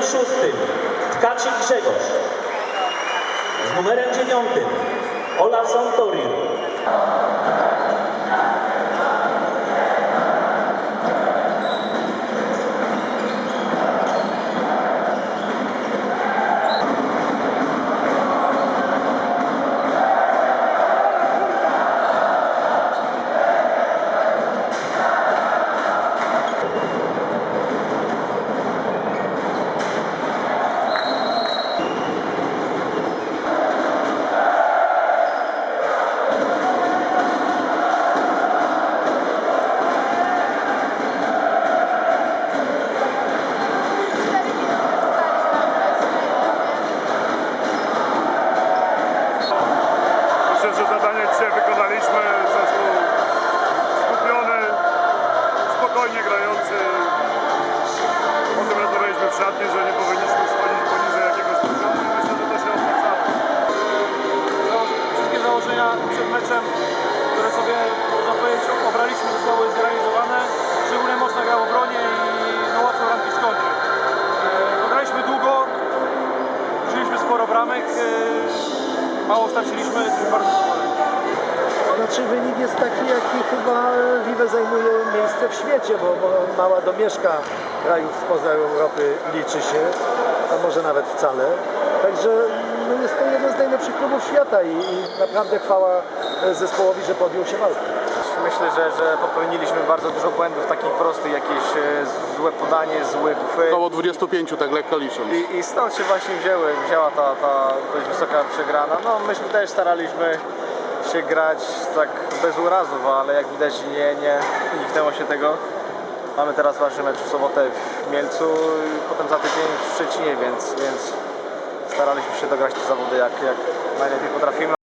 szóstym Tkaczyk Grzegorz. Z numerem dziewiątym Ola Santorin. Zadanie dzisiaj wykonaliśmy. Zespół skupiony, spokojnie grający. O tym rozmawialiśmy w szatni, że nie powinniśmy schodzić poniżej jakiegoś poziomu i myślę, że to się opłacało. wszystkie założenia przed meczem, które sobie można powiedzieć obraliśmy, zostały zrealizowane. Szczególnie mocno grał w obronie i no, łatwo ramki w skądzie. E, Graliśmy długo, użyliśmy sporo bramek, e, mało straciliśmy, bardzo. Znaczy wynik jest taki, jaki chyba Liwe zajmuje miejsce w świecie, bo, mała domieszka krajów spoza Europy liczy się, a może nawet wcale. Także no, jest to jeden z najlepszych klubów świata i, i naprawdę chwała e, zespołowi, że podjął się walki. Myślę, że, że popełniliśmy bardzo dużo błędów takich prostych, jakieś e, złe podanie, zły chwyt. Około 25, tak lekko licząc. I, I stąd się właśnie wzięły, wzięła ta, ta dość wysoka przegrana. No myśmy też staraliśmy się grać tak bez urazów, ale jak widać nie, nie uniknęło się tego. Mamy teraz ważny mecz w sobotę w Mielcu i potem za tydzień w Szczecinie, więc, więc staraliśmy się dograć te zawody jak, jak najlepiej potrafimy.